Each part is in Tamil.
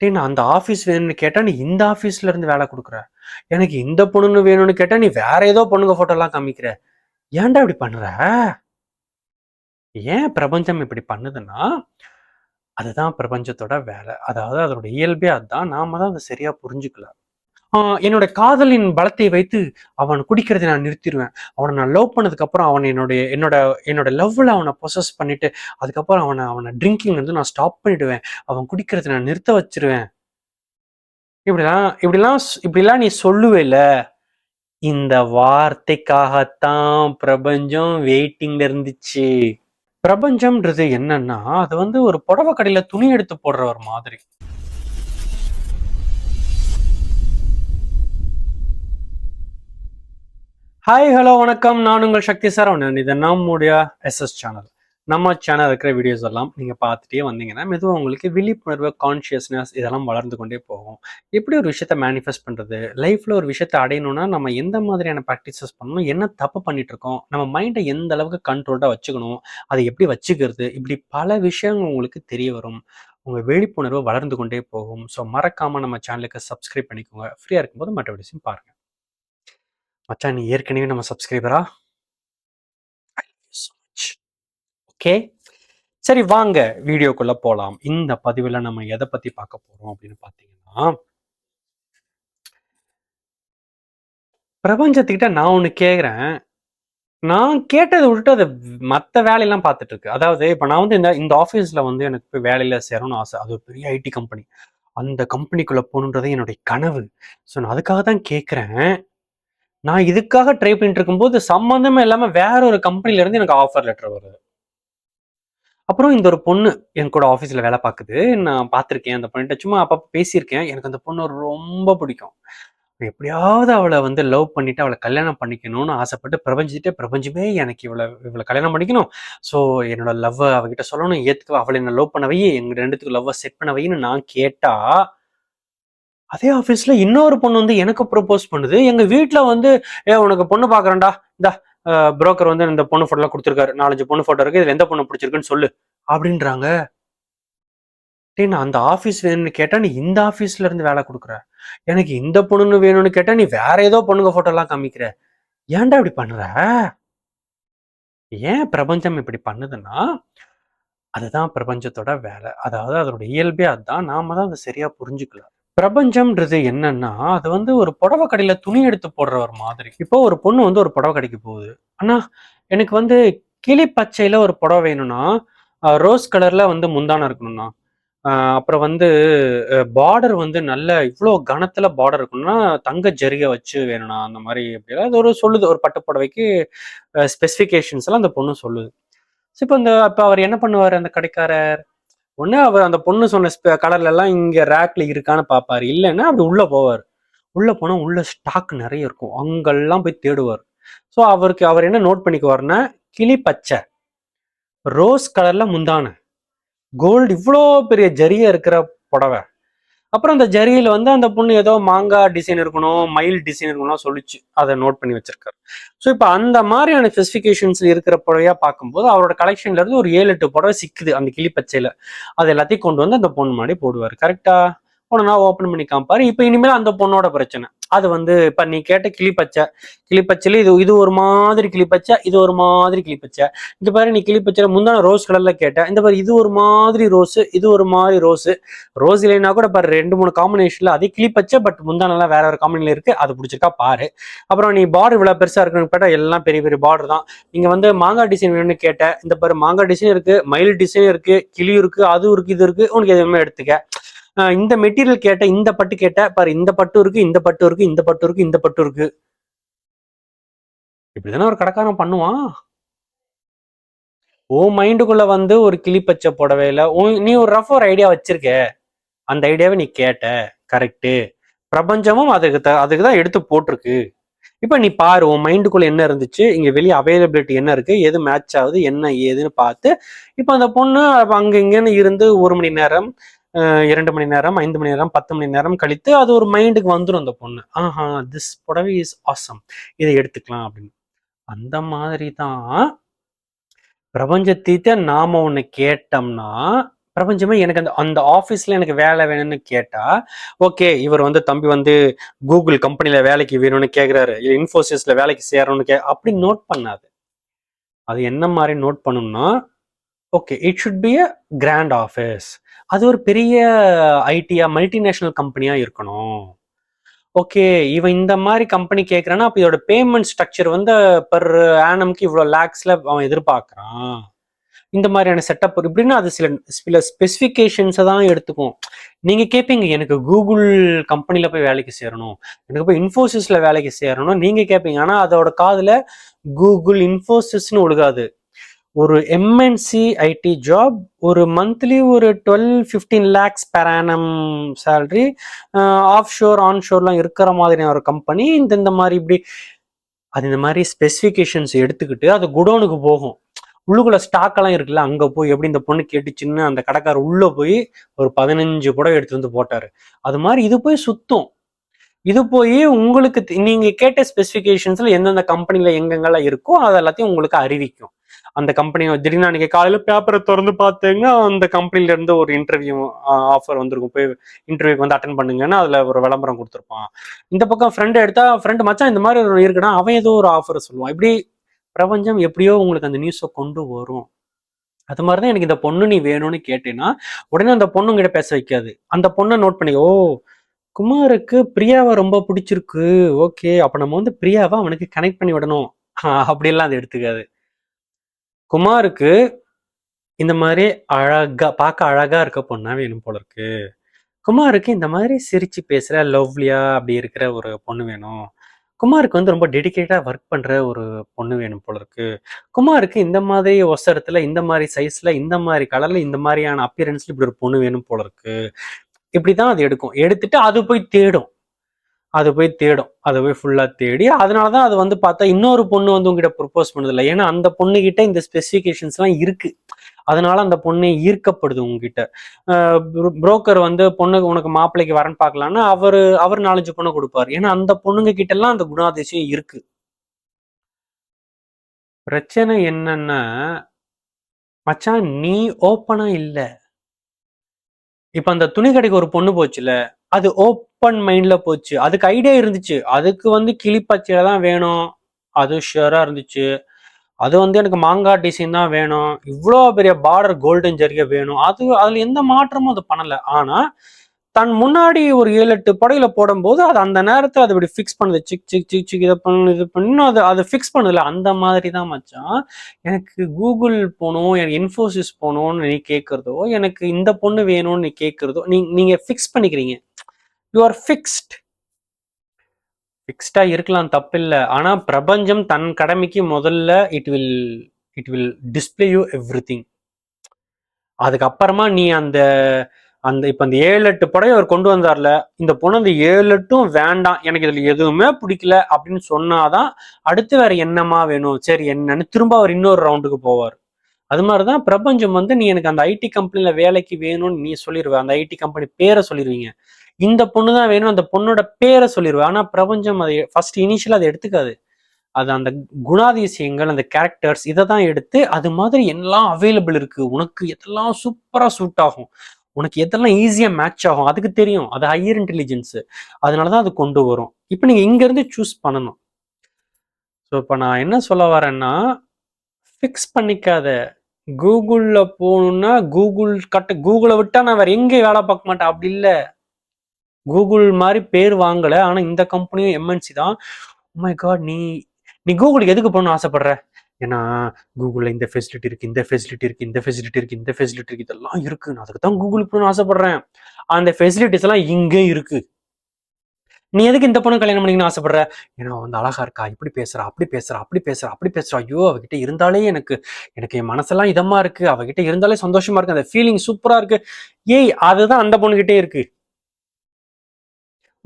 டே நான் அந்த ஆஃபீஸ் வேணும்னு கேட்டா நீ இந்த ஆஃபீஸ்ல இருந்து வேலை கொடுக்குற. எனக்கு இந்த பொண்ணுன்னு வேணும்னு கேட்டா நீ வேற ஏதோ பொண்ணுங்க ஃபோட்டோலாம் எல்லாம் காமிக்கிற. ஏன்டா இப்படி பண்ற? ஏன் பிரபஞ்சம் இப்படி பண்ணுதுன்னா அதுதான் பிரபஞ்சத்தோட வேலை. அதாவது அதோட இயல்பே அதுதான் நாம தான் அதை சரியா புரிஞ்சுக்கலாம் என்னோட காதலின் பலத்தை வைத்து அவன் குடிக்கிறதை நான் நிறுத்திடுவேன். அவனை நான் லவ் பண்ணதுக்கு அப்புறம் அவன் என்னுடைய என்னோட என்னோட லவ்ல அவனை ப்ரொசஸ் பண்ணிட்டு அதுக்கப்புறம் அவனை அவனை ட்ரிங்கிங் வந்து நான் ஸ்டாப் பண்ணிடுவேன். அவன் குடிக்கிறதை நான் நிறுத்த வச்சிருவேன். இப்படிலாம் இப்படிலாம் இப்படிலாம் நீ சொல்லுவேல. இந்த வார்த்தைக்காகத்தான் பிரபஞ்சம் வெயிட்டிங்ல இருந்துச்சு. பிரபஞ்சம்ன்றது என்னன்னா அது வந்து ஒரு புடவை கடையில துணி எடுத்து போடுற ஒரு மாதிரி. ஹாய் ஹலோ வணக்கம். நான் உங்கள் சக்தி சரவணன் இது நம்முடைய எஸ்எஸ் சேனல் நம்ம சேனல் இருக்கிற வீடியோஸ் எல்லாம் நீங்கள் பார்த்துட்டே வந்தீங்கன்னா மெதுவாக உங்களுக்கு விழிப்புணர்வு கான்ஷியஸ்னஸ் இதெல்லாம் வளர்ந்து கொண்டே போகும். எப்படி ஒரு விஷயத்த மேனிஃபெஸ்ட் பண்ணுறது லைஃப்பில் ஒரு விஷயத்தை அடையணும்னா நம்ம எந்த மாதிரியான ப்ராக்டிசஸ் பண்ணணும்? என்ன தப்பு பண்ணிட்டு இருக்கோம்? நம்ம மைண்டை எந்த அளவுக்கு கண்ட்ரோல்டாக வச்சுக்கணும்? அதை எப்படி வச்சுக்கிறது? இப்படி பல விஷயங்கள் உங்களுக்கு தெரிய வரும். உங்கள் விழிப்புணர்வு வளர்ந்து கொண்டே போகும். ஸோ மறக்காமல் நம்ம சேனலுக்கு சப்ஸ்கிரைப் பண்ணிக்கோங்க. ஃப்ரீயாக இருக்கும்போது மற்ற வீடியோஸையும் பாருங்கள் மச்சான் நீ ஏற்கனவே நம்ம சப்ஸ்கிரைபரா ஓகே சரி வாங்க. வீடியோக்குள்ள போகலாம் இந்த பதிவில் நம்ம எதை பத்தி பார்க்க போறோம் அப்படின்னு பார்த்தீங்கன்னா பிரபஞ்சத்துக்கிட்ட நான் ஒன்று கேட்குறேன் நான் கேட்டதை விட்டுட்டு அதை மற்ற வேலையெல்லாம் பார்த்துட்டு இருக்கு. அதாவது இப்போ நான் வந்து இந்த இந்த ஆஃபீஸில் வந்து எனக்கு போய் வேலையில் சேரணும்னு ஆசை. அது ஒரு பெரிய ஐடி கம்பெனி அந்த கம்பெனிக்குள்ளே போகணுன்றது என்னுடைய கனவு. ஸோ நான் அதுக்காக தான் கேட்குறேன் நான் இதுக்காக ட்ரை பண்ணிட்டு இருக்கும்போது சம்மந்தமே இல்லாமல் வேற ஒரு கம்பெனில இருந்து எனக்கு ஆஃபர் லெட்டர் வருது. அப்புறம் இந்த ஒரு பொண்ணு என் கூட ஆஃபீஸில் வேலை பார்க்குது. நான் பார்த்துருக்கேன் அந்த பொண்ணுகிட்ட சும்மா அப்பப்போ பேசியிருக்கேன். எனக்கு அந்த பொண்ணு ரொம்ப பிடிக்கும். எப்படியாவது அவளை வந்து லவ் பண்ணிட்டு அவளை கல்யாணம் பண்ணிக்கணும்னு ஆசைப்பட்டு பிரபஞ்சிட்டே பிரபஞ்சமே எனக்கு இவளை இவளை கல்யாணம் பண்ணிக்கணும். ஸோ என்னோட லவ்வை அவகிட்ட சொல்லணும் ஏற்றுக்க அவளை என்ன லவ் பண்ணவையே எங்கள் எங்க ரெண்டுத்துக்கு லவ்வை செட் பண்ண வைன்னு நான் கேட்டா அதே ஆஃபீஸ்ல இன்னொரு பொண்ணு வந்து எனக்கு ப்ரொப்போஸ் பண்ணுது. எங்க வீட்டில் வந்து ஏ உனக்கு பொண்ணு பாக்குறேன்டா. இந்த புரோக்கர் வந்து இந்த பொண்ணு ஃபோட்டோலாம் கொடுத்துருக்காரு. நாலஞ்சு பொண்ணு ஃபோட்டோ இருக்கு. இதுல எந்த பொண்ணு பிடிச்சிருக்குன்னு சொல்லு. அப்படின்றாங்க. டே நான் அந்த ஆஃபீஸ் வேணும்னு கேட்டா நீ இந்த ஆஃபீஸ்ல இருந்து வேலை கொடுக்குற. எனக்கு இந்த பொண்ணுன்னு வேணும்னு கேட்டா நீ வேற ஏதோ பொண்ணுங்க ஃபோட்டோலாம் எல்லாம் காமிக்கிற. ஏன்டா இப்படி பண்ணுற ஏன் பிரபஞ்சம் இப்படி பண்ணுதுன்னா அதுதான் பிரபஞ்சத்தோட வேலை. அதாவது அதனுடைய இயல்பே அதுதான் நாம தான் அதை சரியா புரிஞ்சுக்கலாம் பிரபஞ்சம்ன்றது என்னன்னா அது வந்து ஒரு புடவை கடையில துணி எடுத்து போடுற ஒரு மாதிரி. இப்போ ஒரு பொண்ணு வந்து ஒரு புடவை கடைக்கு போகுது. அண்ணா எனக்கு வந்து கிளி பச்சையில ஒரு புடவை வேணும்னா ரோஸ் கலர்ல வந்து முந்தானம் இருக்கணும்னா அப்புறம் வந்து பார்டர் வந்து நல்ல இவ்வளோ கனத்துல பார்டர் இருக்கணும்னா தங்க ஜரிகை வச்சு வேணும்னா அந்த மாதிரி அப்படிலாம் அது ஒரு சொல்லுது. ஒரு பட்டு புடவைக்கு ஸ்பெசிஃபிகேஷன்ஸ் எல்லாம் அந்த பொண்ணு சொல்லுது. ஸோ இப்போ இந்த இப்போ அவர் என்ன பண்ணுவார் அந்த கடைக்காரர்? ஒன்று அவர் அந்த பொண்ணு சொன்ன கலர்ல எல்லாம் இங்க ரேக்ல இருக்கான்னு பார்ப்பாரு இல்லைன்னா அப்படி உள்ள போவார். உள்ள போனா உள்ள ஸ்டாக் நிறைய இருக்கும். அங்கெல்லாம் போய் தேடுவார். ஸோ அவருக்கு அவர் என்ன நோட் பண்ணிக்குவாருன்னா கிளி பச்சை. ரோஸ் கலர்ல முந்தான. கோல்டு இவ்வளோ பெரிய ஜரியா இருக்கிற புடவை. அப்புறம் அந்த ஜரியில் வந்து அந்த பொண்ணு ஏதோ மாங்காய் டிசைன் இருக்கணும் மயில் டிசைன் இருக்கணும் சொல்லிச்சு. அதை நோட் பண்ணி வச்சிருக்காரு. ஸோ இப்போ அந்த மாதிரியான ஸ்பெசிஃபிகேஷன்ஸ் இருக்கிற புடவையா பார்க்கும்போது அவரோட கலெக்ஷன்ல இருந்து ஒரு ஏழு எட்டு புடவை சிக்குது அந்த கிளி பச்சையில அது எல்லாத்தையும் கொண்டு வந்து அந்த பொண்ணு முன்னாடி போடுவார். கரெக்டா உடனே ஓப்பன் பண்ணி காமிப்பாரு. இப்போ இனிமேல் அந்த பொண்ணோட பிரச்சனை. அது வந்து இப்போ நீ கேட்ட கிளிப்பச்சை. கிளிப்பச்சையில் இது இது ஒரு மாதிரி கிளிப்பச்சை இது ஒரு மாதிரி கிளிப்பச்சை. இந்த பாரு நீ கிளிப்பச்சை முந்தான ரோஸ் கலர்ல கேட்ட இந்த பாரு இது ஒரு மாதிரி ரோஸ் இது ஒரு மாதிரி ரோஸ் ரோஸ் இல்லைன்னா கூட பாரு ரெண்டு மூணு காம்பினேஷன்ல அதே கிளிப்பச்சை பட் முந்தானெல்லாம் வேற ஒரு காம்பினில இருக்கு அது பிடிச்சிருக்கா பாரு. அப்புறம் நீ பார்டர் இவ்வளவு பெருசா இருக்குன்னு கேட்டால் எல்லாம் பெரிய பெரிய பார்டர் தான். நீங்க வந்து மாங்காய் டிசைன் வேணும்னு கேட்ட இந்த பாரு மாங்காய் டிசைன் இருக்கு மயில் டிசைன் இருக்கு கிளி இருக்கு அது இருக்கு இது இருக்கு உனக்கு எதுவுமே எடுத்துக்க. இந்த மெட்டீரியல் கேட்ட இந்த பட்டு கேட்ட பாரு இந்த பட்டு இருக்கு இந்த பட்டு இருக்கு இந்த பட்டு இருக்கு இந்த பட்டு இருக்கு. இப்படிதானே ஒரு கடைக்காரன் பண்ணுவான்? ஓ மைண்டுக்குள்ள வந்து ஒரு கிளிப்பச்சை புடவையில உன்- நீ ஒரு ரஃப் ஒரு ஐடியா வச்சிருக்க. அந்த ஐடியாவை நீ கேட்ட. கரெக்டு பிரபஞ்சமும் அதுக்கு த அதுக்கு தான் எடுத்து போட்டிருக்கு. இப்போ நீ பாரு உன் மைண்டுக்குள்ள என்ன இருந்துச்சு? இங்கே வெளியே அவைலபிலிட்டி என்ன இருக்கு? எது மேட்ச் ஆகுது? என்ன ஏதுன்னு பார்த்து இப்போ அந்த பொண்ணு அங்க இங்கன்னு இருந்து ஒரு மணி நேரம் இரண்டு மணி நேரம் ஐந்து மணி நேரம் பத்து மணி நேரம் கழித்து அது ஒரு மைண்டுக்கு வந்துடும் அந்த பொண்ணு. ஆஹா திஸ் புடவை இஸ் ஆசம் இதை எடுத்துக்கலாம் அப்படின்னு. அந்த மாதிரி தான் பிரபஞ்சத்திட்ட நாம ஒண்ணு கேட்டோம்னா பிரபஞ்சமே எனக்கு அந்த அந்த ஆஃபீஸ்ல எனக்கு வேலை வேணும்னு கேட்டால் ஓகே இவர் வந்து தம்பி வந்து கூகுள் கம்பெனியில் வேலைக்கு வேணும்னு கேட்குறாரு இல்லை இன்ஃபோசிஸில் வேலைக்கு சேரணும்னு கே அப்படி நோட் பண்ணாது. அது என்ன மாதிரி நோட் பண்ணணும்னா okay it should be a grand office அது ஒரு பெரிய ஐடியா மல்டிநேஷனல் கம்பெனியாக இருக்கணும். ஓகே இவன் இந்த மாதிரி கம்பெனி கேட்குறான்னா அப்போ இதோட பேமெண்ட் ஸ்ட்ரக்சர் வந்து பர் ஆனம்க்கு இவ்வளோ லேக்ஸில் அவன் எதிர்பார்க்குறான். இந்த மாதிரியான செட்டப் இப்படின்னா அது சில சில ஸ்பெசிஃபிகேஷன்ஸை தான் எடுத்துக்கும். நீங்கள் கேட்பீங்க எனக்கு கூகுள் கம்பெனியில் போய் வேலைக்கு சேரணும். எனக்கு போய் இன்ஃபோசிஸில் வேலைக்கு சேரணும். நீங்கள் கேட்பீங்க ஆனால் அதோட காதில் கூகுள் இன்ஃபோசிஸ்னு ஒழுகாது. ஒரு எம்என்சி ஐடி ஜாப் ஒரு மந்த்லி ஒரு twelve fifteen lakhs per annum offshore on ஷோர்லாம் இருக்கிற மாதிரியான ஒரு கம்பெனி இந்த இந்த மாதிரி இப்படி அது இந்த மாதிரி ஸ்பெசிஃபிகேஷன்ஸ் எடுத்துக்கிட்டு அது குடோனுக்கு போகும். உள்ளுக்குள்ள ஸ்டாக் எல்லாம் இருக்குல்ல அங்க போய் எப்படி இந்த பொண்ணு கேட்டுச்சுன்னு அந்த கடைக்காரர் உள்ள போய் ஒரு பதினஞ்சு புடவை எடுத்து வந்து போட்டாரு. அது மாதிரி இது போய் சுத்தும். இது போய் உங்களுக்கு நீங்கள் நீங்க கேட்ட ஸ்பெசிஃபிகேஷன்ஸ்ல எந்தெந்த கம்பெனில எங்கெங்கெல்லாம் இருக்கோ அது எல்லாத்தையும் உங்களுக்கு அறிவிக்கும். அந்த கம்பெனி திடீர்னு அன்றைக்கி காலையில் பேப்பரை திறந்து பார்த்தீங்கன்னா அந்த கம்பெனிலேருந்து ஒரு இன்டர்வியூ ஆஃபர் வந்திருக்கும். போய் இன்டர்வியூக்கு வந்து அட்டன் பண்ணுங்கன்னு அதில் ஒரு விளம்பரம் கொடுத்துருப்பான். இந்த பக்கம் ஃப்ரெண்டு எடுத்தா ஃப்ரெண்டு மச்சான் இந்த மாதிரி ஒரு இருக்குன்னா அவன் ஏதோ ஒரு ஆஃபர் சொல்லுவான். இப்படி பிரபஞ்சம் எப்படியோ உங்களுக்கு அந்த நியூஸை கொண்டு வரும். அது மாதிரி தான் எனக்கு இந்த பொண்ணு நீ வேணும்னு கேட்டேன்னா உடனே அந்த பொண்ணுங்கிட்ட பேச வைக்காது. அந்த பொண்ணை நோட் பண்ணி ஓ குமாருக்கு பிரியாவை ரொம்ப பிடிச்சிருக்கு. ஓகே அப்போ நம்ம வந்து பிரியாவை அவனுக்கு கனெக்ட் பண்ணி விடணும். அப்படிலாம் அது எடுத்துக்காது. குமாருக்கு இந்த மாதிரி அழகா பார்க்க அழகா இருக்க பொண்ணா வேணும் போல இருக்கு. குமாருக்கு இந்த மாதிரி சிரிச்சு பேசுற லவ்லியா அப்படி இருக்கிற ஒரு பொண்ணு வேணும். குமாருக்கு வந்து ரொம்ப டெடிக்கேட்டா ஒர்க் பண்ற ஒரு பொண்ணு வேணும் போல இருக்கு. குமாருக்கு இந்த மாதிரி ஒசரத்துல இந்த மாதிரி சைஸ்ல இந்த மாதிரி கலர்ல இந்த மாதிரியான அப்பியரன்ஸ்ல இப்படி ஒரு பொண்ணு வேணும் போல இருக்கு. இப்படிதான் அது எடுக்கும். எடுத்துட்டு அது போய் தேடும். அது போய் தேடும். அதை போய் ஃபுல்லாக தேடி அதனால தான் அது வந்து பார்த்தா இன்னொரு பொண்ணு வந்து உங்ககிட்ட ப்ரொப்போஸ் பண்ணதில்லை. ஏன்னா அந்த பொண்ணுகிட்ட இந்த ஸ்பெசிஃபிகேஷன்ஸ்லாம் இருக்கு. அதனால அந்த பொண்ணு ஈர்க்கப்படுது உங்ககிட்ட புரோக்கர் வந்து பொண்ணு உனக்கு மாப்பிள்ளைக்கு வரேன்னு பார்க்கலான்னா அவர் அவர் நாலஞ்சு பொண்ணை கொடுப்பாரு. ஏன்னா அந்த பொண்ணுங்க கிட்டலாம் எல்லாம் அந்த குணாதிசயம் இருக்கு. பிரச்சனை என்னன்னா மச்சான் நீ ஓப்பனா இல்லை. இப்ப அந்த துணி கடைக்கு ஒரு பொண்ணு போச்சுல அது ஓப்பன் மைண்ட்ல போச்சு. அதுக்கு ஐடியா இருந்துச்சு. அதுக்கு வந்து கிளிப்பச்சையில தான் வேணும். அது ஷியரா இருந்துச்சு. அது வந்து எனக்கு மாங்காய் டிசைன் தான் வேணும். இவ்வளோ பெரிய பார்டர் கோல்டன் ஜரிகை வேணும். அது அதில் எந்த மாற்றமும் அது பண்ணலை. ஆனால் தன் முன்னாடி ஒரு ஏழு எட்டு படையில போடும்போது அது அந்த நேரத்தில் அது இப்படி ஃபிக்ஸ் பண்ணுது. சிக் சிக் சிக் சிக் இதை பண்ணு இது பண்ணு. அது அது ஃபிக்ஸ் பண்ணல அந்த மாதிரி தான் மச்சான். எனக்கு கூகுள் போகணும் எனக்கு இன்ஃபோசிஸ் போகணும்னு நீ கேட்குறதோ எனக்கு இந்த பொண்ணு வேணும்னு நீ கேட்குறதோ நீ நீங்கள் ஃபிக்ஸ் பண்ணிக்கிறீங்க. யூ ஆர் ஃபிக்ஸ்ட் ஃபிக்ஸ்டா இருக்கலாம் தப்பில்லை. ஆனா பிரபஞ்சம் தன் கடமைக்கு முதல்ல it will it will display you everything அதுக்கப்புறமா நீ அந்த அந்த இப்போ அந்த ஏழு எட்டு படம் அவர் கொண்டு வந்தார்ல இந்த பொண்ணு அந்த ஏழு எட்டும் வேண்டாம் எனக்கு இதில் எதுவுமே பிடிக்கல அப்படின்னு சொன்னாதான் அடுத்து வேற என்னமா வேணும்? சரி என்னன்னு திரும்ப அவர் இன்னொரு ரவுண்டுக்கு போவார். அது மாதிரி தான் பிரபஞ்சம் வந்து நீ எனக்கு அந்த ஐடி கம்பெனியில் வேலைக்கு வேணும்னு நீ சொல்லிடுவேன் அந்த ஐடி கம்பெனி பேரை சொல்லிடுவீங்க இந்த பொண்ணு தான் வேணும் அந்த பொண்ணோட பேரை சொல்லிடுவேன் ஆனால் பிரபஞ்சம் அதை ஃபர்ஸ்ட் இனிஷியல் அதை எடுத்துக்காது. அது அந்த குணாதிசயங்கள் அந்த கேரக்டர்ஸ் இதை தான் எடுத்து அது மாதிரி எல்லாம் அவைலபிள் இருக்கு. உனக்கு எதெல்லாம் சூப்பராக சூட் ஆகும். உனக்கு எதெல்லாம் ஈஸியாக மேட்ச் ஆகும். அதுக்கு தெரியும். அது ஹையர் இன்டெலிஜென்ஸு அதனால தான் அது கொண்டு வரும். இப்போ நீங்கள் இங்கேருந்து சூஸ் பண்ணணும். ஸோ இப்போ நான் என்ன சொல்ல வரேன்னா ஃபிக்ஸ் பண்ணிக்காத. கூகுளில் போகணுன்னா கூகுள் கட்ட கூகுளை விட்டா நான் வேறு எங்கேயும் வேலை பார்க்க மாட்டேன். அப்படி இல்லை. கூகுள் மாதிரி பேர் வாங்கல. ஆனால் இந்த கம்பெனியும் எம்என்சி தான். Oh மை காட் நீ நீ கூகுளுக்கு எதுக்கு போகணும்னு ஆசைப்படுற? ஏன்னா கூகுளில் இந்த ஃபெசிலிட்டி இருக்குது இந்த ஃபெசிலிட்டி இருக்குது இந்த ஃபெசிலிட்டி இருக்குது இந்த ஃபெசிலிட்டி இருக்குது இதெல்லாம் இருக்குது நான் அதுக்கு தான் கூகுளுக்கு போகணும்னு ஆசைப்பட்றேன். அந்த ஃபெசிலிட்டிஸ் எல்லாம் இங்கே இருக்குது நீ எதுக்கு இந்த பொண்ணு கல்யாணம் பண்ணிக்கணும்னு ஆசைப்படுற? ஏன்னா வந்து அழகா இருக்கா இப்படி பேசுறா அப்படி பேசுறா அப்படி பேசுறா அப்படி பேசுறா. ஐயோ அவகிட்ட இருந்தாலே எனக்கு எனக்கு என் மனசெல்லாம் இதமா இருக்கு. அவகிட்ட இருந்தாலே சந்தோஷமா இருக்கு. அந்த ஃபீலிங் சூப்பரா இருக்கு. ஏய் அதுதான் அந்த பொண்ணுகிட்டே இருக்கு.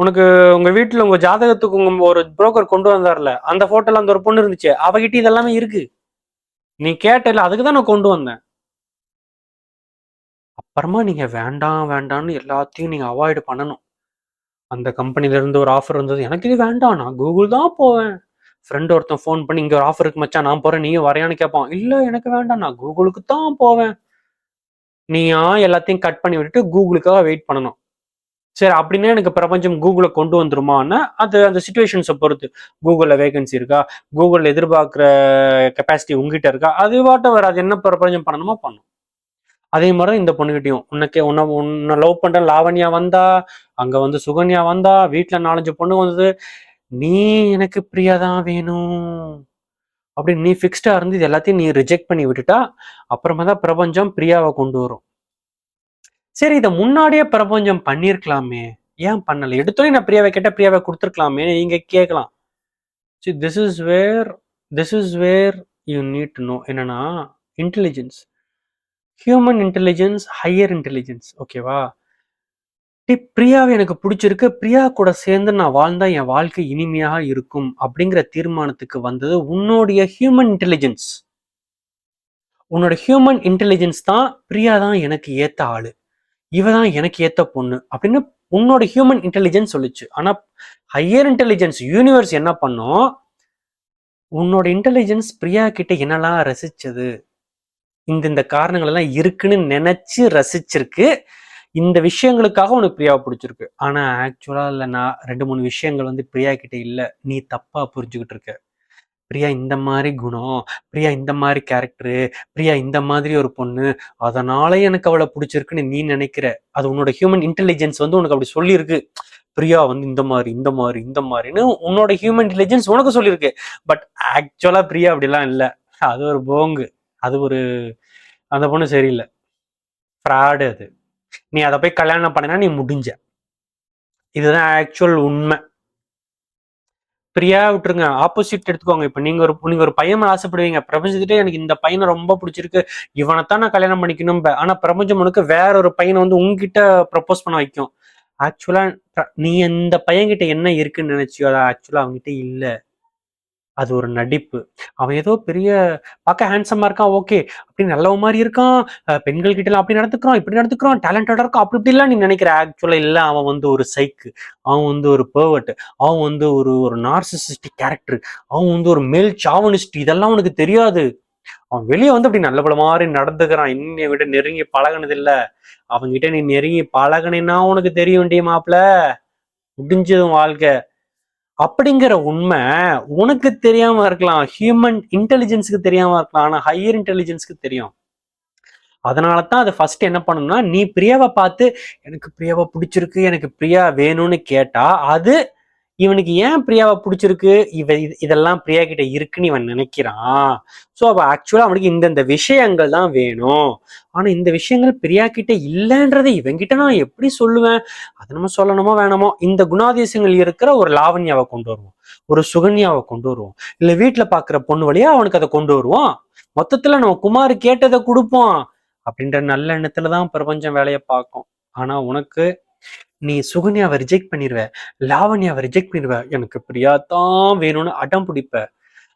உனக்கு உங்க வீட்டுல உங்க ஜாதகத்துக்கு உங்க ஒரு புரோக்கர் கொண்டு வந்தார்ல அந்த போட்டோல அந்த ஒரு பொண்ணு இருந்துச்சு அவகிட்ட இதெல்லாமே இருக்கு. நீ கேட்டல அதுக்கு தான் நான் கொண்டு வந்தேன். அப்புறமா நீங்க வேண்டாம் வேண்டாம்னு எல்லாத்தையும் நீங்க அவாய்டு பண்ணணும். அந்த கம்பெனில இருந்து ஒரு ஆஃபர் வந்தது எனக்கு இது வேண்டாம் நான் கூகுள் தான் போவேன். ஃப்ரெண்ட் ஒருத்தன் ஃபோன் பண்ணி இங்க ஒரு ஆஃபர் இருக்கு மச்சான் நான் போறேன் நீயும் வரையான்னு கேட்பான் இல்ல எனக்கு வேண்டாம் நான் கூகுளுக்கு தான் போவேன். நீயா எல்லாத்தையும் கட் பண்ணி விட்டுட்டு கூகுளுக்காக வெயிட் பண்ணணும். சரி அப்படின்னா எனக்கு பிரபஞ்சம் கூகுளை கொண்டு வந்துருமான்னா அது அந்த சுச்சுவேஷன்ஸை பொறுத்து. கூகுளில் வேகன்சி இருக்கா? கூகுளில் எதிர்பார்க்குற கெப்பாசிட்டி உங்ககிட்ட இருக்கா? அது வாட்டவர் அது என்ன பிரபஞ்சம் பண்ணணுமோ பண்ணும். அதே மாதிரி தான் இந்த பொண்ணுகிட்டையும். உனக்கே உன்னை உன்னை லவ் பண்ணுற லாவண்யா வந்தா அங்கே வந்து சுகன்யா வந்தா வீட்டில் நாலஞ்சு பொண்ணு வந்தது நீ எனக்கு பிரியா தான் வேணும். அப்படின்னு நீ ஃபிக்ஸ்டாக இருந்து இது எல்லாத்தையும் நீ ரிஜெக்ட் பண்ணி விட்டுட்டா அப்புறமா தான் பிரபஞ்சம் பிரியாவை கொண்டு வரும். சரி இதை முன்னாடியே பிரபஞ்சம் பண்ணியிருக்கலாமே. ஏன் பண்ணலை? எடுத்தோடனே நான் பிரியாவை கேட்ட பிரியாவை கொடுத்துருக்கலாமே. நீங்கள் கேட்கலாம் see this is where this is where you need to know என்னன்னா intelligence human intelligence higher intelligence ஓகேவா டி பிரியாவை எனக்கு பிடிச்சிருக்கு. பிரியா கூட சேர்ந்து நான் வாழ்ந்தா என் வாழ்க்கை இனிமையாக இருக்கும் அப்படிங்கிற தீர்மானத்துக்கு வந்தது உன்னுடைய ஹியூமன் இன்டெலிஜென்ஸ் உன்னோட ஹியூமன் இன்டெலிஜென்ஸ் தான் பிரியா தான் எனக்கு ஏத்த ஆளு. இவ தான் எனக்கு ஏத்த பொண்ணு அப்படின்னு உன்னோட ஹியூமன் இன்டெலிஜென்ஸ் சொல்லுச்சு. ஆனா ஹையர் இன்டெலிஜென்ஸ் யூனிவர்ஸ் என்ன பண்ணும் உன்னோட இன்டெலிஜென்ஸ் பிரியா கிட்ட என்னெல்லாம் ரசிச்சது இந்த இந்த காரணங்கள் எல்லாம் இருக்குன்னு நினைச்சு ரசிச்சிருக்கு. இந்த விஷயங்களுக்காக உனக்கு பிரியாவை பிடிச்சிருக்கு. ஆனா ஆக்சுவலா இல்ல நான் ரெண்டு மூணு விஷயங்கள் வந்து பிரியா கிட்ட இல்ல நீ தப்பா புரிஞ்சுக்கிட்டு இருக்க. பிரியா இந்த மாதிரி குணம் பிரியா இந்த மாதிரி கேரக்டரு பிரியா இந்த மாதிரி ஒரு பொண்ணு அதனால எனக்கு அவளை பிடிச்சிருக்குன்னு நீ நினைக்கிற? அது உன்னோட ஹியூமன் இன்டெலிஜென்ஸ் வந்து உனக்கு அப்படி சொல்லியிருக்கு. பிரியா வந்து இந்த மாதிரி இந்த மாதிரி இந்த மாதிரின்னு உன்னோட ஹியூமன் இன்டெலிஜென்ஸ் உனக்கு சொல்லியிருக்கு. பட் ஆக்சுவலா பிரியா அப்படிலாம் இல்லை. அது ஒரு போங்கு. அது ஒரு அந்த பொண்ணு சரியில்லை. ஃப்ராடு அது. நீ அதை போய் கல்யாணம் பண்ணினா நீ முடிஞ்ச. இதுதான் ஆக்சுவல் உண்மை. ஃப்ரீயா விட்டுருங்க. ஆப்போசிட் எடுத்துக்கோங்க. இப்போ நீங்க ஒரு நீங்க ஒரு பையன் ஆசைப்படுவீங்க. பிரபஞ்சத்திட்டே எனக்கு இந்த பையனை ரொம்ப பிடிச்சிருக்கு. இவனைத்தான் நான் கல்யாணம் பண்ணிக்கணும். ஆனா பிரபஞ்சம் உனக்கு வேற ஒரு பையனை வந்து உங்ககிட்ட ப்ரப்போஸ் பண்ண வைக்கும். ஆக்சுவலா நீ இந்த பையன்கிட்ட என்ன இருக்குன்னு நினைச்சியோ அதை ஆக்சுவலா அவங்ககிட்ட இல்லை. அது ஒரு நடிப்பு. அவன் ஏதோ பெரிய பார்க்க ஹேண்ட்ஸமாக இருக்கான் ஓகே அப்படி நல்ல மாதிரி இருக்கான். பெண்கள் கிட்டலாம் அப்படி நடந்துக்கிறான் இப்படி நடந்துக்கிறான் டேலண்டடாக இருக்கான் அப்படி இப்படிலாம் நீ நினைக்கிற. ஆக்சுவலாக இல்லை அவன் வந்து ஒரு சைக்கு அவன் வந்து ஒரு பேர்வர்ட் அவன் வந்து ஒரு ஒரு நார்சிசிஸ்டிக் கேரக்டர் அவன் வந்து ஒரு மேல் சாவனிஸ்ட் இதெல்லாம் உனக்கு தெரியாது. அவன் வெளியே வந்து அப்படி நல்லபல மாதிரி நடந்துக்கிறான். இன்னைய விட நெருங்கி பழகினது இல்லை அவன்கிட்ட நீ நெருங்கி பழகினா உனக்கு தெரிய வேண்டிய மாப்பிள்ள முடிஞ்சதும் வாழ்க்கை. அப்படிங்கிற உண்மை உனக்கு தெரியாம இருக்கலாம். ஹியூமன் இன்டெலிஜென்ஸுக்கு தெரியாம இருக்கலாம். ஆனா ஹையர் இன்டெலிஜென்ஸ்க்கு தெரியும். அதனால தான் அதை ஃபர்ஸ்ட் என்ன பண்ணணும்னா நீ பிரியாவை பார்த்து எனக்கு பிரியாவை பிடிச்சிருக்கு எனக்கு பிரியா வேணும்னு கேட்டா அது இவனுக்கு ஏன் பிரியாவை பிடிச்சிருக்கு? இவ இது- இதெல்லாம் பிரியா கிட்ட இருக்குன்னு இவன் நினைக்கிறான். ஸோ அவ ஆக்சுவலா அவனுக்கு இந்தந்த விஷயங்கள் தான் வேணும். ஆனா இந்த விஷயங்கள் பிரியா கிட்ட இல்லைன்றதை இவன்கிட்ட நான் எப்படி சொல்லுவேன்? அதை நம்ம சொல்லணுமோ வேணாமோ? இந்த குணாதிசயங்கள் இருக்கிற ஒரு லாவண்யாவை கொண்டு வருவோம். ஒரு சுகன்யாவை கொண்டு வருவோம். இல்லை வீட்டில் பாக்குற பொண்ணு வழியா அவனுக்கு அதை கொண்டு வருவோம் மொத்தத்துல நம்ம குமார் கேட்டதை கொடுப்போம். அப்படின்ற நல்ல எண்ணத்துல தான் பிரபஞ்சம் வேலையை பார்க்கும். ஆனா உனக்கு நீ சுகன்யாவை ரிஜெக்ட் பண்ணிடுவ லாவண்யாவை ரிஜெக்ட் பண்ணிடுவ எனக்கு பிரியா தான் வேணும்னு அடம் பிடிப்ப.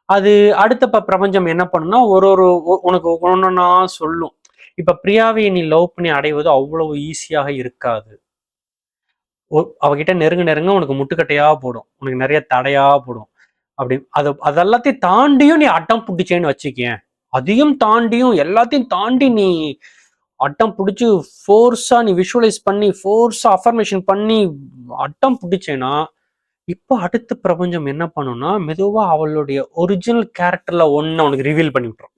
அது அடுத்த ப- பிரபஞ்சம் என்ன பண்ணும்னா ஒரு ஒரு உனக்கு ஒன்னொன்னா சொல்லும். இப்ப பிரியாவை நீ லவ் பண்ணி அடைவது அவ்வளவு ஈஸியாக இருக்காது. ஒ- அவகிட்ட நெருங்க நெருங்க உனக்கு முட்டுக்கட்டையா போடும். உனக்கு நிறைய தடையா போடும். அப்படி அது அதெல்லாத்தையும் தாண்டியும் நீ அட்டம் பிடிச்சேன்னு வச்சுக்கேன் அதையும் தாண்டியும் எல்லாத்தையும் தாண்டி நீ அட்டம் பிடிச்சி ஃபோர்ஸா நீ விஷுவலைஸ் பண்ணி ஃபோர்ஸா அஃபர்மேஷன் பண்ணி அட்டம் பிடிச்சேன்னா இப்போ அடுத்த பிரபஞ்சம் என்ன பண்ணும்னா மெதுவா அவளுடைய ஒரிஜினல் கேரக்டர்ல ஒன்னு அவனுக்கு ரிவீல் பண்ணி விட்டுரும்.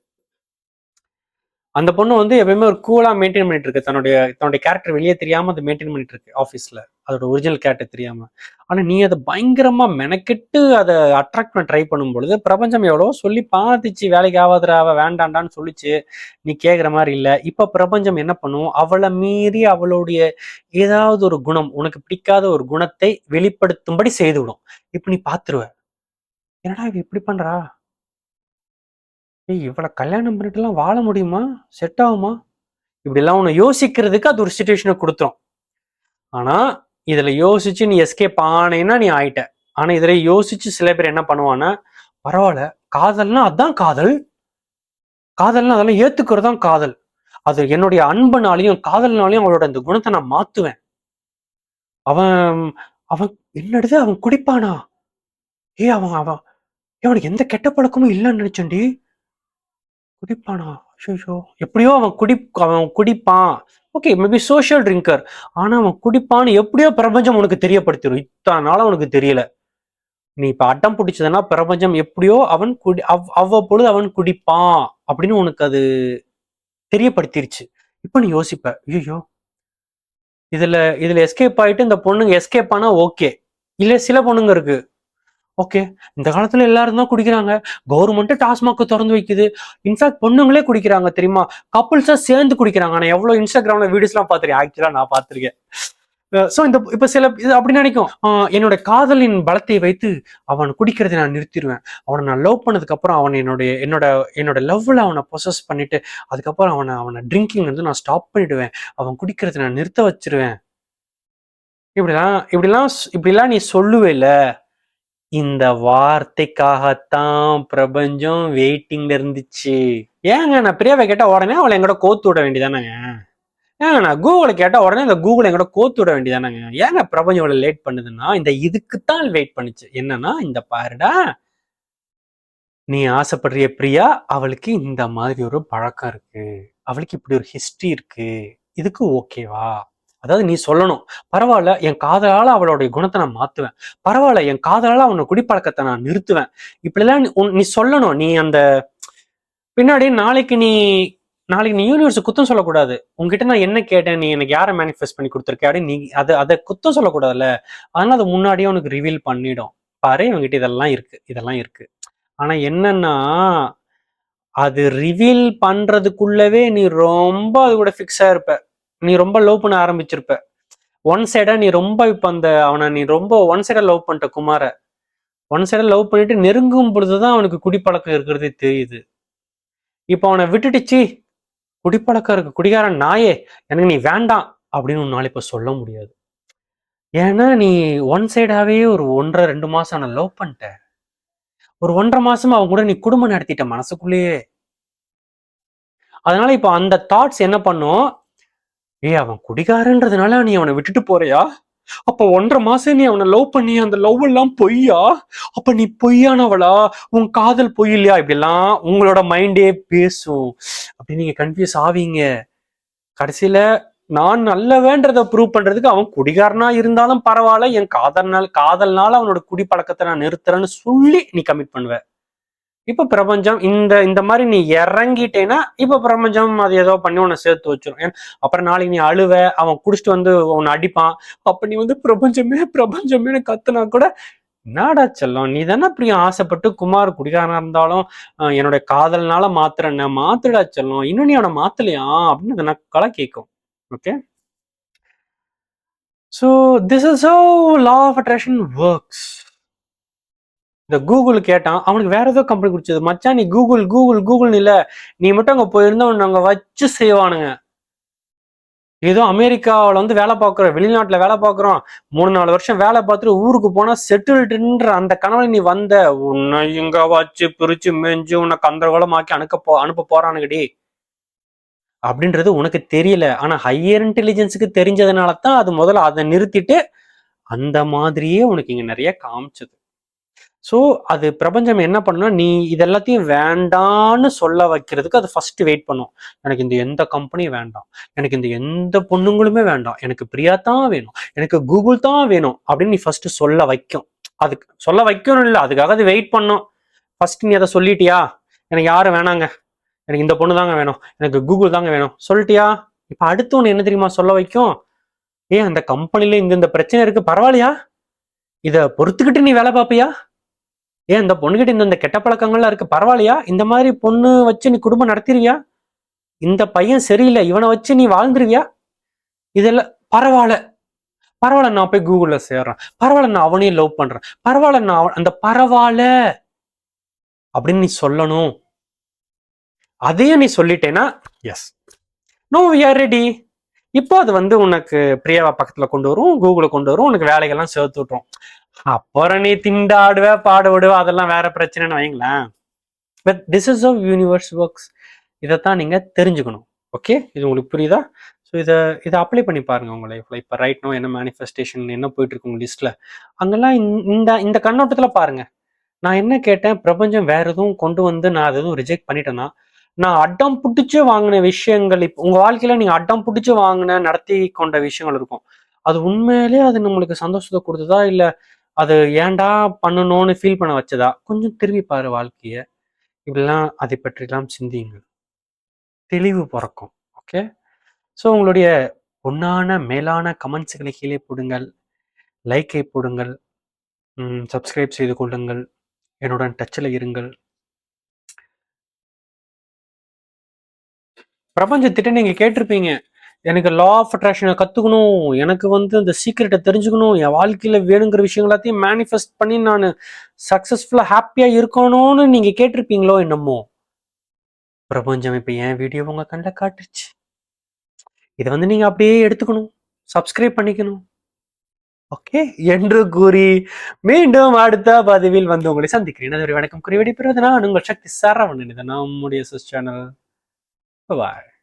அந்த பொண்ணு வந்து எப்பயுமே ஒரு கூலா மெயின்டைன் பண்ணிட்டு இருக்கு. தன்னுடைய தன்னுடைய கேரக்டர் வெளியே தெரியாம அதை மெயின்டைன் பண்ணிட்டு இருக்கு ஆஃபீஸ்ல அதோட ஒரிஜினல் கேரக்டர் தெரியாம. ஆனா நீ அதை பயங்கரமா மெனக்கெட்டு அதை அட்ராக்ட் பண்ண ட்ரை பண்ணும் பொழுது பிரபஞ்சம் எவ்வளோ சொல்லி பார்த்துச்சு வேலைக்கு ஆகாதுடா அவ வேண்டாண்டான்னு சொல்லிச்சு நீ கேக்குற மாதிரி இல்ல. இப்ப பிரபஞ்சம் என்ன பண்ணும்? அவளை மீறி அவளுடைய ஏதாவது ஒரு குணம் உனக்கு பிடிக்காத ஒரு குணத்தை வெளிப்படுத்தும்படி செய்து விடும் இப்ப நீ பாத்துருவ என்னடா இவ இப்படி பண்றா? ஏய் இவ்வளோ கல்யாணம் பண்ணிட்டுலாம் வாழ முடியுமா? செட் ஆகுமா? இப்படிலாம் உன்னை யோசிக்கிறதுக்கு அது ஒரு சுச்சுவேஷனை கொடுத்துரும். ஆனா இதுல யோசிச்சு நீ எஸ்கேப் ஆனேன்னா நீ ஆயிட்ட. ஆனா இதுல யோசிச்சு சில பேர் என்ன பண்ணுவான்னா பரவாயில்ல காதல்னா அதான் காதல். காதல்னா அதெல்லாம் ஏத்துக்கிறது தான் காதல். அது என்னுடைய அன்புனாலையும் காதல்னாலையும் அவளோட அந்த குணத்தை நான் மாத்துவேன். அவன் அவன் என்னடுது அவன் குடிப்பானா? ஏய் அவன் அவன் ஏய், அவனுக்கு எந்த கெட்ட பழக்கமும் இல்லைன்னு நினைச்சேன்டி. குடிப்பானா? ஷோ எப்படியோ அவன் குடி அவன் குடிப்பான். ஓகே மேபி சோஷியல் ட்ரிங்கர் ஆனா அவன் குடிப்பான்னு எப்படியோ பிரபஞ்சம் உனக்கு தெரியப்படுத்திடும். இத்தனை நாள் உனக்கு தெரியல. நீ இப்ப அட்டம் பிடிச்சதுன்னா பிரபஞ்சம் எப்படியோ அவன் குடி அவ் அவ்வப்பொழுது அவன் குடிப்பான் அப்படின்னு உனக்கு அது தெரியப்படுத்திருச்சு. இப்ப நீ யோசிப்ப ஐயோ இதுல இதுல எஸ்கேப் ஆயிட்டு இந்த பொண்ணுங்க எஸ்கேப் ஆனா ஓகே இல்ல சில பொண்ணுங்க இருக்கு. ஓகே இந்த காலத்துல எல்லாரும் தான் குடிக்கிறாங்க. கவர்மெண்ட் டாஸ்மாக் திறந்து வைக்குது. இன்ஃபேக்ட் பொண்ணுங்களே குடிக்கிறாங்க தெரியுமா? கப்புள்ஸா சேர்ந்து குடிக்கிறாங்க. நான் எவ்வளவு இன்ஸ்டாகிராம்ல வீடியோஸ் எல்லாம் பாத்திருக்கேன் ஆக்சுவலா நான் பாத்திருக்கேன் சோ இந்த இப்ப சில இது அப்படி நினைக்கும். என்னோட காதலின் பலத்தை வைத்து அவன் குடிக்கிறதை நான் நிறுத்திடுவேன். அவனை நான் லவ் பண்ணதுக்கு அப்புறம் அவன் என்னுடைய என்னோட என்னோட லவ்ல அவனை ப்ரொசஸ் பண்ணிட்டு அதுக்கப்புறம் அவனை அவனை ட்ரிங்கிங் வந்து நான் ஸ்டாப் பண்ணிடுவேன். அவன் குடிக்கிறதை நான் நிறுத்த வச்சிருவேன். இப்படிலாம் இப்படிலாம் இப்படிலாம் நீ சொல்லுவே இல்லை இந்த வார்த்தைக்காகத்தான் பிரபஞ்சம் வெயிட்டிங்ல இருந்துச்சு ஏங்க நான் பிரியாவை கேட்டால் உடனே அவளை எங்கூட கோத்து விட வேண்டியதானங்க ஏங்க நான் கூகுளை கேட்டால் உடனே இந்த கூகுள் எங்கூட கோத்து விட வேண்டியதானங்க ஏங்க பிரபஞ்சம் இவ்வளவு லேட் பண்ணுதுன்னா இந்த இதுக்குத்தான் வெயிட் பண்ணுச்சு. என்னன்னா இந்த பாருடா. நீ ஆசைப்படுறிய பிரியா அவளுக்கு இந்த மாதிரி ஒரு பழக்கம் இருக்கு. அவளுக்கு இப்படி ஒரு ஹிஸ்டரி இருக்கு. இதுக்கு ஓகேவா அதாவது நீ சொல்லணும். பரவாயில்ல என் காதலால அவளுடைய குணத்தை நான் மாத்துவேன். பரவாயில்ல என் காதலால அவனோட குடிப்பழக்கத்தை நான் நிறுத்துவேன். இப்படிலாம் நீ- உன்- நீ சொல்லணும். நீ அந்த பின்னாடி நாளைக்கு நீ நாளைக்கு நீ யூனிவர்ஸ் குத்தம் சொல்லக்கூடாது. உன்கிட்ட நான் என்ன கேட்டேன் நீ எனக்கு யாரை மேனிஃபெஸ்ட் பண்ணி கொடுத்துருக்க அப்படின்னு நீ அதை அதை குத்தம் சொல்லக்கூடாதுல்ல. அதனால அது முன்னாடியே உனக்கு ரிவீல் பண்ணிடும். பாரு இவங்ககிட்ட இதெல்லாம் இருக்கு இதெல்லாம் இருக்கு. ஆனா என்னன்னா அது ரிவீல் பண்றதுக்குள்ளவே நீ ரொம்ப அது கூட ஃபிக்ஸ் ஆயிருப்ப நீ ரொம்ப லவ் பண்ண ஆரம்பிச்சிருப்ப. ஒன் சைடா நீ ரொம்ப இப்ப அந்த அவனை நீ ரொம்ப ஒன் சைடா லவ் பண்ணிட்ட குமார. ஒன் சைடா லவ் பண்ணிட்டு நெருங்கும் பொழுதுதான் அவனுக்கு குடிப்பழக்கம் இருக்கிறதே தெரியுது. இப்போ அவனை விட்டுட்டுச்சு குடிப்பழக்கம் இருக்கு குடிகாரன் நாயே எனக்கு நீ வேண்டாம் அப்படின்னு உன்னால இப்ப சொல்ல முடியாது. ஏன்னா நீ ஒன் சைடாவே ஒரு ஒன்றரை ரெண்டு மாசம் அவனை லவ் பண்ணிட்ட. ஒரு ஒன்றரை மாசமா அவன் கூட நீ குடும்பம் நடத்திட்ட மனசுக்குள்ளேயே. அதனால இப்போ அந்த தாட்ஸ் என்ன பண்ணும்? ஏ அவன் குடிகாரன்றதுனால நீ அவனை விட்டுட்டு போறியா? அப்ப ஒன்றரை மாசம் நீ அவனை லவ் பண்ணி அந்த லவ் எல்லாம் பொய்யா? அப்ப நீ பொய்யானவளா? உன் காதல் பொய் இல்லையா? இப்படிலாம் உங்களோட மைண்டே பேசும். அப்படி நீங்க கன்ஃபியூஸ் ஆவீங்க. கடைசியில நான் நல்ல வேண்டத ப்ரூவ் பண்றதுக்கு அவன் குடிகாரனா இருந்தாலும் பரவாயில்ல. என் காதல்னால காதல்னால அவனோட குடி பழக்கத்தை நான் நிறுத்துறேன்னு சொல்லி நீ கமிட் பண்ணுவேன் இப்போ பிரபஞ்சம் இந்த இந்த மாதிரி நீ இறங்கிட்டேன்னா இப்போ பிரபஞ்சம் அது ஏதோ பண்ணி உன்னை சேர்த்து வச்சிரும். ஏன்? அப்புறம் நாளைக்கு நீ அழுவ அவன் குடிச்சிட்டு வந்து உன்னை அடிப்பான். அப்போ நீ வந்து பிரபஞ்சமே பிரபஞ்சமே கத்துனா கூட நாடா செல்லம் நீ தானே அப்படி ஆசைப்பட்டு குமார் குடிகாரனா இருந்தாலும் என்னோட காதல்னால மாத்துறேன்ன மாத்துடா செல்லம் இன்னும் நீ அவனை மாத்தலையா? அப்படின்னு அந்த நக்கலா கேட்கும் okay so this is how law of attraction works இந்த கூகுள் கேட்டான் அவனுக்கு வேற ஏதோ கம்பெனி குடிச்சது மச்சான் நீ கூகுள் கூகுள் கூகுள்னு இல்ல. நீ மட்டும் அங்க போயிருந்தா உன்னை அங்க வச்சு செய்வானுங்க. ஏதோ அமெரிக்காவில் வந்து வேலை பார்க்குறோம் வெளிநாட்டுல வேலை பார்க்குறோம். மூணு நாலு வருஷம் வேலை பார்த்துட்டு ஊருக்கு போனா செட்டில்டுன்ற அந்த கனவுல நீ வந்த உன்னை இங்க வச்சு பிரிச்சு மெஞ்சு உன்னை கந்தரகோலமாக்கி அனுக்க போ அனுப்ப போறானுங்கடி அப்படின்றது உனக்கு தெரியல. ஆனா ஹையர் இன்டெலிஜென்ஸுக்கு தெரிஞ்சதுனால தான் அது முதல்ல அதை நிறுத்திட்டு அந்த மாதிரியே உனக்கு இங்க நிறைய காமிச்சது. ஸோ அது பிரபஞ்சம் என்ன பண்ணுன்னா நீ இதெல்லாத்தையும் வேண்டான்னு சொல்ல வைக்கிறதுக்கு அது ஃபர்ஸ்ட் வெயிட் பண்ணும். எனக்கு இந்த எந்த கம்பெனியும் வேண்டாம். எனக்கு இந்த எந்த பொண்ணுங்களுமே வேண்டாம். எனக்கு பிரியா தான் வேணும். எனக்கு கூகுள் தான் வேணும் அப்படின்னு நீ ஃபர்ஸ்ட் சொல்ல வைக்கும். அதுக்கு சொல்ல வைக்கணும் இல்லை அதுக்காக அது வெயிட் பண்ணும். ஃபர்ஸ்ட் நீ அதை சொல்லிட்டியா? எனக்கு யாரும் வேணாங்க? எனக்கு இந்த பொண்ணு தாங்க வேணும். எனக்கு கூகுள் தாங்க வேணும். சொல்லிட்டியா? இப்போ அடுத்து ஒன்று என்ன தெரியுமா சொல்ல வைக்கும்? ஏன் அந்த கம்பெனில இந்த இந்த பிரச்சனை இருக்கு. பரவாயில்லையா? இதை பொறுத்துக்கிட்டு நீ வேலை பார்ப்பியா? ஏன் இந்த பொண்ணுகிட்ட இந்த இந்த கெட்ட பழக்கங்கள்லாம் இருக்கு. பரவாயில்லையா? இந்த மாதிரி பொண்ணு வச்சு நீ குடும்பம் நடத்திருவியா? இந்த பையன் சரியில்லை. இவனை வச்சு நீ வாழ்ந்துருவியா? இதெல்லாம் பரவாயில்ல. பரவாயில்ல நான் போய் கூகுள்ல சேர்றேன். பரவாயில்ல நான் அவனையும் லவ் பண்றேன். பரவாயில்ல நான் அந்த பரவாயில்ல அப்படின்னு நீ சொல்லணும். அதையும் நீ சொல்லிட்டேன்னா எஸ் நோ ஆர் ரெடி இப்போ அது வந்து உனக்கு பிரியாவா பக்கத்துல கொண்டு வரும் கூகுளை கொண்டு வரும் உனக்கு வேலைகள்லாம் சேர்த்து விட்டுரும். அப்புறம் நீ திண்டாடுவ பாடுவிடுவ அதெல்லாம் வேற பிரச்சனைன்னு வைங்களேன். But this is of universe works இதைத்தான் நீங்க தெரிஞ்சுக்கணும். ஓகே இது உங்களுக்கு புரியுதா? ஸோ இதை இதை அப்ளை பண்ணி பாருங்க உங்க லைஃப்ல இப்போ ரைட் நோ என்ன மேனிஃபெஸ்டேஷன் என்ன போயிட்டு இருக்கு உங்க லிஸ்ட்ல அங்கெல்லாம் இந்த- இந்த இந்த கண்ணோட்டத்துல பாருங்க. நான் என்ன கேட்டேன்? பிரபஞ்சம் வேற எதுவும் கொண்டு வந்து நான் அது எதுவும் ரிஜெக்ட் பண்ணிட்டேன்னா நான் அடம் பிடிச்சு வாங்கின விஷயங்கள் இப்போ உங்க வாழ்க்கையில நீங்க அடம் பிடிச்சு வாங்கின நடத்தி கொண்ட விஷயங்கள் இருக்கும். அது உண்மையிலே அது நம்மளுக்கு சந்தோஷத்தை கொடுத்ததா? இல்ல அது ஏன்டா பண்ணணும்னு ஃபீல் பண்ண வச்சதா? கொஞ்சம் திரும்பி பாரு வாழ்க்கைய. இப்படிலாம் அதை பற்றிலாம் சிந்தியுங்கள். தெளிவு பிறக்கும். ஓகே ஸோ உங்களுடைய பொன்னான மேலான கமெண்ட்ஸுகளை கீழே போடுங்கள். லைக்கை போடுங்கள். சப்ஸ்கிரைப் செய்து கொள்ளுங்கள். என்னுடன் டச்சில் இருங்கள். பிரபஞ்சத்திட்ட நீங்கள் கேட்டிருப்பீங்க. எனக்கு லா ஆஃப் அட்ராக்ஷனை கற்றுக்கணும் எனக்கு வந்து இந்த சீக்கிரட்டை தெரிஞ்சுக்கணும். என் வாழ்க்கையில் வேணுங்கிற விஷயங்கள் எல்லாத்தையும் மேனிஃபெஸ்ட் பண்ணி நான் சக்ஸஸ்ஃபுல்லாக ஹாப்பியாக இருக்கணும்னு நீங்கள் கேட்டிருப்பீங்களோ என்னமோ? பிரபஞ்சம் இப்போ என் வீடியோ உங்கள் கண்ட காட்டுச்சு. இதை வந்து நீங்கள் அப்படியே எடுத்துக்கணும். சப்ஸ்கிரைப் பண்ணிக்கணும். ஓகே? என்று கூறி மீண்டும் அடுத்த பதிவில் வந்து உங்களை சந்திக்கிறேன். அது ஒரு வணக்கம். கூறி வெடிப்பெறுவது நான் உங்கள் சக்தி சரவணன். இது நம்முடைய சிஸ் சேனல் பாய்